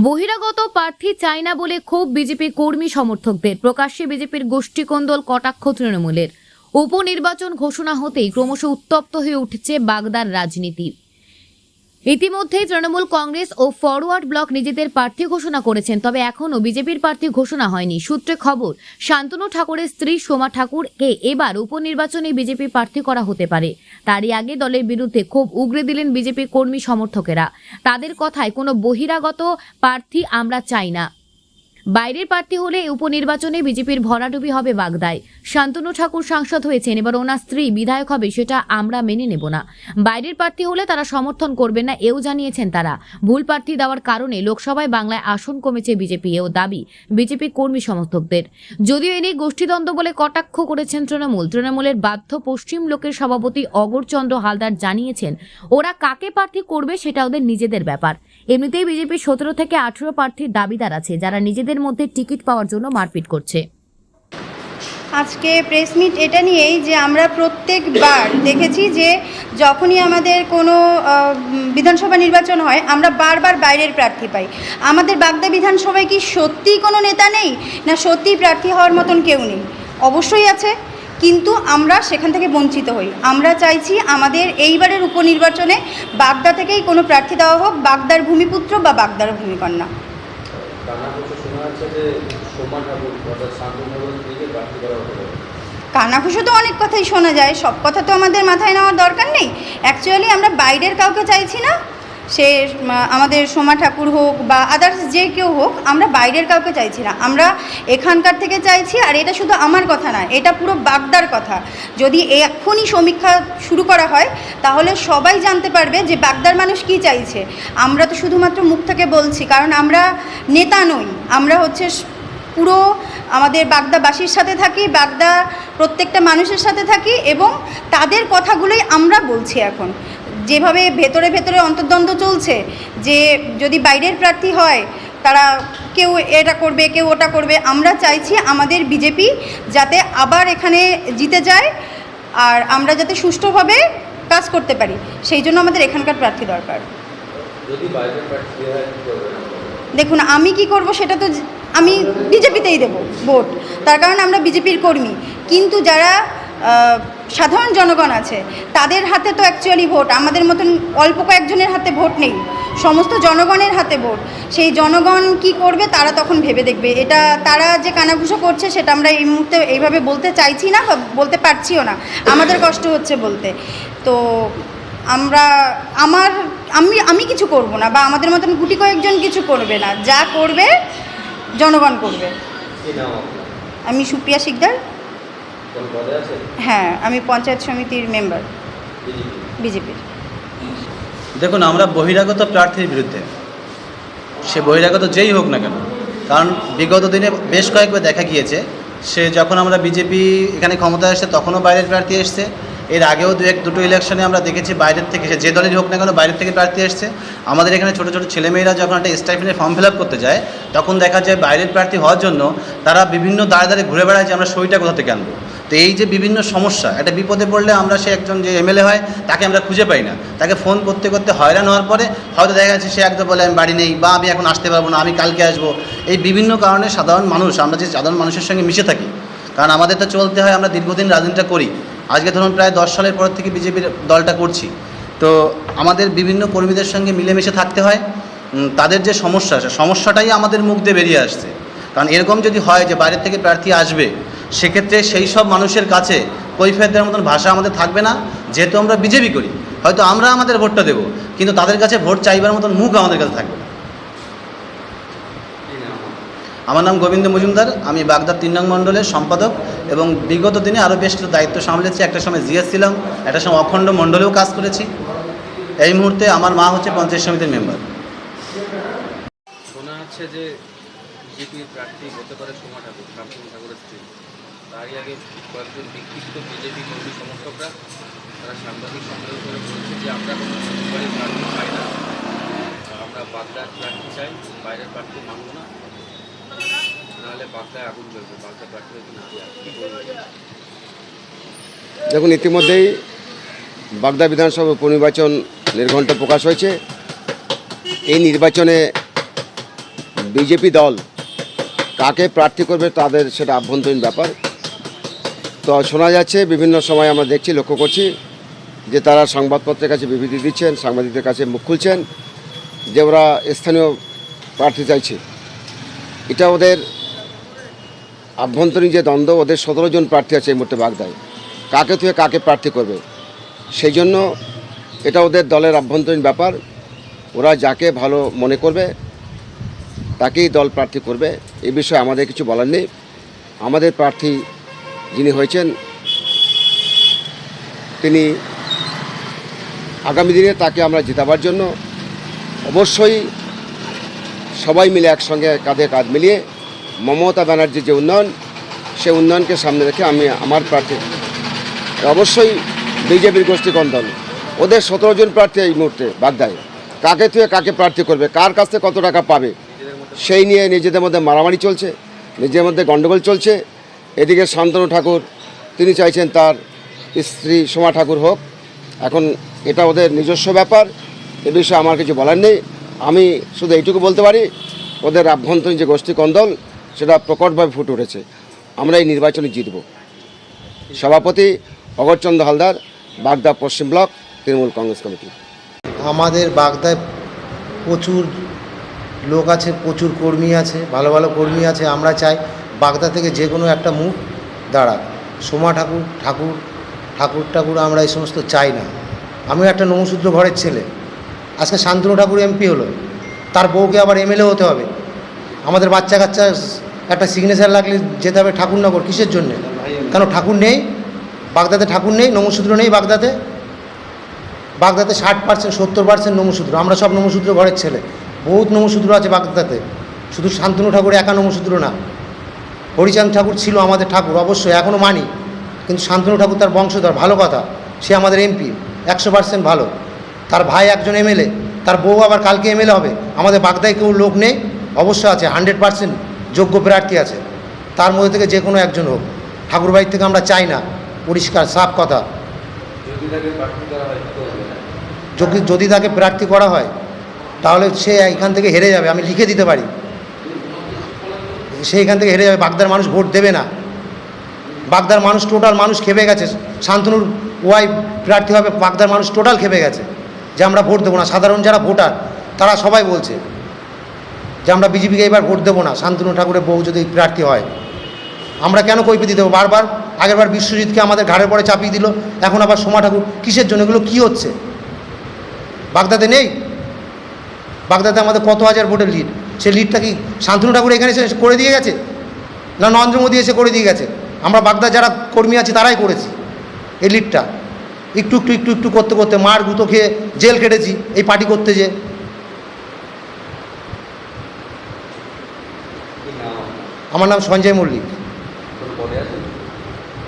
বহিরাগত প্রার্থী চাই না বলে ক্ষোভ বিজেপি কর্মী সমর্থকদের। প্রকাশ্যে বিজেপির গোষ্ঠীকন্দল কটাক্ষ তৃণমূলের। উপনির্বাচন ঘোষণা হতেই ক্রমশ উত্তপ্ত হয়ে উঠছে বাগদার রাজনীতি। ইতিমধ্যেই তৃণমূল কংগ্রেস ও ফরওয়ার্ড ব্লক নিজেদের প্রার্থী ঘোষণা করেছেন, তবে এখনও বিজেপির প্রার্থী ঘোষণা হয়নি। সূত্রে খবর, শান্তনু ঠাকুরের স্ত্রী সোমা ঠাকুরকে এবার উপনির্বাচনে বিজেপি প্রার্থী করা হতে পারে। তারই আগে দলের বিরুদ্ধে খুব উগরে দিলেন বিজেপি কর্মী সমর্থকেরা। তাদের কথায় কোনো বহিরাগত প্রার্থী আমরা চাই না। বাইরের প্রার্থী হলে উপনির্বাচনে বিজেপির ভরাডুবি হবে বাগদায়। শান্তনু ঠাকুর সাংসদ হয়েছেন, এবার ওনার স্ত্রী বিধায়ক হবে সেটা আমরা মেনে নেব না। বাইরের প্রার্থী হলে তারা সমর্থন করবেন না, এও জানিয়েছেন তারা। ভুল প্রার্থী দেওয়ার কারণে লোকসভায় বাংলায় আসন কমেছে বিজেপি, এও দাবি বিজেপি কর্মী সমর্থকদের। যদিও এ নিয়ে গোষ্ঠীদ্বন্দ্ব বলে কটাক্ষ করেছেন তৃণমূল, তৃণমূলের বাধ্য পশ্চিম লোকের সভাপতি অগরচন্দ্র হালদার জানিয়েছেন, ওরা কাকে প্রার্থী করবে সেটা ওদের নিজেদের ব্যাপার। এমনিতেই বিজেপি সতেরো থেকে আঠেরো প্রার্থীর দাবিদার আছে, যারা নিজেদের মধ্যে টিকিট পাওয়ার জন্য মারপিট করছে। আজকে প্রেস মিট এটা নিয়েই যে আমরা প্রত্যেকবার দেখেছি যে যখনই আমাদের কোনো বিধানসভা নির্বাচন হয় আমরা বারবার বাইরের প্রার্থী পাই। আমাদের বাগদা বিধানসভায় কি সত্যিই কোনো নেতা নেই না সত্যিই প্রার্থী হওয়ার মতন কেউ নেই? অবশ্যই আছে কিন্তু আমরা সেখান থেকে বঞ্চিত হই। আমরা চাইছি আমাদের এইবারের উপনির্বাচনে বাগদা থেকেই কোনো প্রার্থী দেওয়া হোক বাগদার ভূমিপুত্র বা বাগদার ভূমিকন্যা। কানাঘুষো তো অনেক কথাই শোনা যায়, সব কথা তো আমাদের মাথায় নেওয়ার দরকার নেই। অ্যাকচুয়ালি আমরা বাইরের কাউকে চাইছি না। সে আমাদের সোমা ঠাকুর হোক বা আদার্স যে কেউ হোক, আমরা বাইরের কাউকে চাইছি না। আমরা এখানকার থেকে চাইছি আর এটা শুধু আমার কথা না, এটা পুরো বাগদার কথা। যদি এখনই সমীক্ষা শুরু করা হয়, তাহলে সবাই জানতে পারবে যে বাগদার মানুষ কি চাইছে। আমরা তো শুধুমাত্র মুখ থেকে বলছি, কারণ আমরা নেতা নই। আমরা হচ্ছে পুরো আমাদের বাগদাবাসীর সাথে থাকি, বাগদা প্রত্যেকটা মানুষের সাথে থাকি এবং তাদের কথাগুলোই আমরা বলছি এখন। যেভাবে ভেতরে ভেতরে অন্তর্দ্বন্দ্ব চলছে যে যদি বাইরের প্রার্থী হয় তারা কেউ এটা করবে কেউ ওটা করবে আমরা চাইছি আমাদের বিজেপি যাতে আবার এখানে জিতে যায় আর আমরা যাতে সুষ্ঠুভাবে কাজ করতে পারি। সেই জন্য আমাদের এখানকার প্রার্থী দরকার। দেখুন আমি কি করব সেটা তো আমি বিজেপিতেই দেব ভোট। তার কারণ আমরা বিজেপির কর্মী। কিন্তু যারা সাধারণ জনগণ আছে তাদের হাতে তো অ্যাকচুয়ালি ভোট আমাদের মতন অল্প কয়েকজনের হাতে ভোট নেই সমস্ত জনগণের হাতে ভোট সেই জনগণ কি করবে তারা তখন ভেবে দেখবে। এটা তারা যে কানাঘুষো করছে সেটা আমরা এই মুহূর্তে এইভাবে বলতে চাইছি না বা বলতে পারছিও না। আমাদের কষ্ট হচ্ছে বলতে। তো আমরা আমার আমি আমি কিছু করব না বা আমাদের মতন গুটি কয়েকজন কিছু করবে না। যা করবে জনগণ করবে। আমি সুপ্রিয়া শিকদার। হ্যাঁ আমি পঞ্চায়েত সমিতির মেম্বার। বিজেপি। বিজেপির। দেখুন আমরা বহিরাগত প্রার্থীর বিরুদ্ধে সে বহিরাগত যেই হোক না কেন কারণ বিগত দিনে বেশ কয়েকবার দেখা গিয়েছে সে যখন আমরা বিজেপি এখানে ক্ষমতায় আসছে তখনও বাইরের প্রার্থী এসছে। এর আগেও দু এক দুটো ইলেকশনে আমরা দেখেছি বাইরের থেকে সে যে দলেরই হোক না কেন বাইরের থেকে প্রার্থী এসছে। আমাদের এখানে ছোটো ছোটো ছেলেমেয়েরা যখন একটা স্টাইফেনের ফর্ম ফিল আপ করতে যায় তখন দেখা যায় বাইরের প্রার্থী হওয়ার জন্য তারা বিভিন্ন দাঁড়ে দাঁড়িয়ে ঘুরে বেড়ায় যে আমরা সইটা কোথা থেকে আনব। তো এই যে বিভিন্ন সমস্যা, একটা বিপদে পড়লে আমরা সে একজন যে এমএলএ হয়, তাকে আমরা খুঁজে পাই না। তাকে ফোন করতে করতে হয়রান হওয়ার পরে হয়তো দেখা যাচ্ছে সে একদম বলে, আমি বাড়ি নেই বা আমি এখন আসতে পারব না, আমি কালকে আসব। এই বিভিন্ন কারণে সাধারণ মানুষ, আমরা যে সাধারণ মানুষের সঙ্গে মিশে থাকি, কারণ আমাদের তো চলতে হয়, আমরা দীর্ঘদিন রাজনীতিটা করি। আজকে ধরুন প্রায় দশ সালের পর থেকে বিজেপির দলটা করছি। তো আমাদের বিভিন্ন কর্মীদের সঙ্গে মিলেমিশে থাকতে হয়। তাদের যে সমস্যা সমস্যাটাই আমাদের মুখ দিয়ে বেরিয়ে আসছে। কারণ এরকম যদি হয় যে বাইরের থেকে প্রার্থী আসবে সেক্ষেত্রে সেই সব মানুষের কাছে কৈফিয়ত দেওয়ার মতন ভাষা আমাদের থাকবে না, যেহেতু আমরা বিজেপি করি। হয়তো আমরা আমাদের ভোটটা দেবো, কিন্তু তাদের কাছে ভোট চাইবার মতন মুখ আমাদের কাছে থাকবে? আমার নাম গোবিন্দ মজুমদার, আমি বাগদার তিন নং মণ্ডলের সম্পাদক এবং বিগত দিনে আরও বেশ কিছু দায়িত্ব সামলেছি একটা সময় জিএস ছিলাম, একটা সময় অখণ্ড মণ্ডলেও কাজ করেছি। এই মুহূর্তে আমার মা হচ্ছে পঞ্চায়েত সমিতির মেম্বার। শোনা যে বিজেপির প্রার্থী হতে পারে ঠাকুরের স্ত্রী। তারই আগে কয়েকজন বিক্ষিপ্ত বিজেপি কর্মী সমর্থকরা, তারা সাংবাদিক সম্মেলন করে বলেছে যে আমরা কোনো সরকারি প্রার্থী চাই না। আমরা বাগদার প্রার্থী চাই, বাইরের প্রার্থী মানব না। নাহলে বাগদায় আগুন জ্বলবে, বাগদা প্রার্থী হচ্ছে না দেখুন, ইতিমধ্যেই বাগদা বিধানসভা উপনির্বাচন নির্ঘণ্ট প্রকাশ হয়েছে। এই নির্বাচনে বিজেপি দল কাকে প্রার্থী করবে তাদের সেটা আভ্যন্তরীণ ব্যাপার। তো শোনা যাচ্ছে, বিভিন্ন সময় আমরা দেখছি, লক্ষ্য করছি যে তারা সংবাদপত্রের কাছে বিবৃতি দিচ্ছেন, সাংবাদিকদের কাছে মুখ খুলছেন যে ওরা স্থানীয় প্রার্থী চাইছে। এটা ওদের আভ্যন্তরীণ যে দ্বন্দ্ব, ওদের সতেরো জন প্রার্থী আছে এই মুহূর্তে বাগদায়। কাকে থেকে কাকে প্রার্থী করবে? সেই জন্য এটা ওদের দলের আভ্যন্তরীণ ব্যাপার। ওরা যাকে ভালো মনে করবে, তাকেই দল প্রার্থী করবে এই বিষয়ে আমাদের কিছু বলার নেই। আমাদের প্রার্থী যিনি হয়েছেন, তিনি আগামী দিনে তাকে আমরা জেতাবার জন্য অবশ্যই সবাই মিলে একসঙ্গে কাঁধে কাঁধ মিলিয়ে মমতা ব্যানার্জির যে উন্নয়ন, সে উন্নয়নকে সামনে রেখে আমি আমার প্রার্থী। অবশ্যই বিজেপির গোষ্ঠী কোন দল ওদের সতেরো জন প্রার্থী এই মুহূর্তে বাগদায়। কাকে থেকে কাকে প্রার্থী করবে, কার কাছ থেকে কত টাকা পাবে, সেই নিয়ে নিজেদের মধ্যে মারামারি চলছে, নিজেদের মধ্যে গণ্ডগোল চলছে এদিকে শান্তনু ঠাকুর, তিনি চাইছেন তার স্ত্রী সোমা ঠাকুর হোক। এখন এটা ওদের নিজস্ব ব্যাপার, এ বিষয়ে আমার কিছু বলার নেই। আমি শুধু এইটুকু বলতে পারি, ওদের আভ্যন্তরীণ যে গোষ্ঠী কন্দল, সেটা প্রকটভাবে ফুটে উঠেছে। আমরা এই নির্বাচনে জিতব। সভাপতি অগরচন্দ্র হালদার, বাগদা পশ্চিম ব্লক, তৃণমূল কংগ্রেস কমিটি। আমাদের বাগদায় প্রচুর লোক আছে, প্রচুর কর্মী আছে, ভালো ভালো কর্মী আছে। আমরা চাই বাগদা থেকে যে কোনো একটা মুখ দাঁড়াক। সোমা ঠাকুর ঠাকুর ঠাকুর ঠাকুর আমরা এই সমস্ত চাই না। আমিও একটা নমশূদ্র ঘরের ছেলে। আজকে শান্তনু ঠাকুর এমপি হলো। তার বউকে আবার এমএলএ হতে হবে। আমাদের বাচ্চা কাচ্চা একটা সিগনেচার লাগলে যেতে হবে ঠাকুরনগর। কিসের জন্যে? কেন ঠাকুর নেই? বাগদাতে ঠাকুর নেই, নমসূত্র নেই বাগদাতে? বাগদাতে ষাট পার্সেন্ট সত্তর পার্সেন্ট নমসূত্র। আমরা সব নমসূত্র ঘরের ছেলে। বহুত নমসূত্র আছে বাগদাতে। শুধু শান্তনু ঠাকুর একা নমসূত্র না। হরিচাঁদ ঠাকুর ছিল আমাদের ঠাকুর অবশ্যই এখনও মানি। কিন্তু শান্তনু ঠাকুর তার বংশধর ভালো কথা। সে আমাদের এমপি একশো পার্সেন্ট ভালো। তার ভাই একজন এমএলএ তার বউ আবার কালকে এমএলএ হবে। আমাদের বাগদায় কেউ লোক নেই অবশ্য আছে হান্ড্রেড পার্সেন্ট যোগ্য প্রার্থী আছে। তার মধ্যে থেকে যে কোনো একজন হোক। ঠাকুর বাড়ির থেকে আমরা চাই না পরিষ্কার সাফ কথা। যদি যদি তাকে প্রার্থী করা হয় তাহলে সে এখান থেকে হেরে যাবে আমি লিখে দিতে পারি। সে এখান থেকে হেরে যাবে, বাগদার মানুষ ভোট দেবে না। বাগদার মানুষ টোটাল মানুষ খেপে গেছে। শান্তনুর ওয়াই প্রার্থী হবে, বাগদার মানুষ টোটাল খেপে গেছে। যে আমরা ভোট দেবো না। সাধারণ যারা ভোটার, তারা সবাই বলছে যে আমরা বিজেপিকে এবার ভোট দেবো না। শান্তনু ঠাকুরের বউ যদি প্রার্থী হয়। আমরা কেন কৈফিতি দেবো? বারবার, আগেরবার বিশ্বজিৎকে আমাদের ঘাড়ের পরে চাপিয়ে দিল। এখন আবার সোমা ঠাকুর, কিসের জন্য? এগুলো কী হচ্ছে? বাগদাতে নেই? বাগদাতে আমাদের কত হাজার ভোটের লিড সেই লিডটা কি শান্তনু ঠাকুর এখানে এসে করে দিয়ে গেছে? না নরেন্দ্র মোদী এসে করে দিয়ে গেছে? আমরা বাগদা যারা কর্মী আছি তারাই করেছি এই লিডটা একটু একটু একটু একটু করতে করতে মার গুঁতো খেয়ে জেল কেটেছি, এই পার্টি করতে যে আমার নাম সঞ্জয় মল্লিক।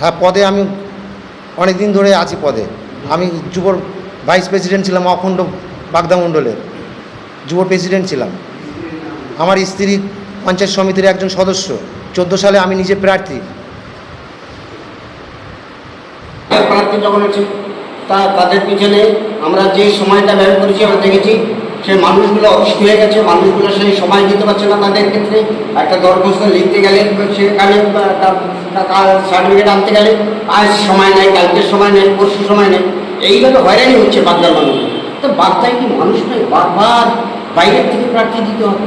হ্যাঁ পদে আমি অনেক দিন ধরে আছি পদে। আমি যুবর ভাইস প্রেসিডেন্ট ছিলাম অখণ্ড বাগদা মণ্ডলের। যুব প্রেসিডেন্ট ছিলাম। আমার স্ত্রী পঞ্চায়েত সমিতির একজন সদস্য। চোদ্দ সালে আমি নিজে প্রার্থী। প্রার্থী যখন আছে তা তাদের পিছনে আমরা যে সময়টা ব্যয় করেছি, আমরা দেখেছি সেই মানুষগুলো অসুস্থ হয়ে গেছে, মানুষগুলো সেই সময় দিতে পারছে না তাদের ক্ষেত্রে। একটা দরখাস্ত লিখতে গেলে সেখানে সার্টিফিকেট আনতে গেলে, আজ সময় নেই কালকের সময় নেই, পরশু সময় নেই। এইভাবে হয়রানি হচ্ছে বাগদার মানুষ তো বাগদায় কি মানুষ নয় বারবার বাইরের থেকে প্রার্থী দিতে হবে?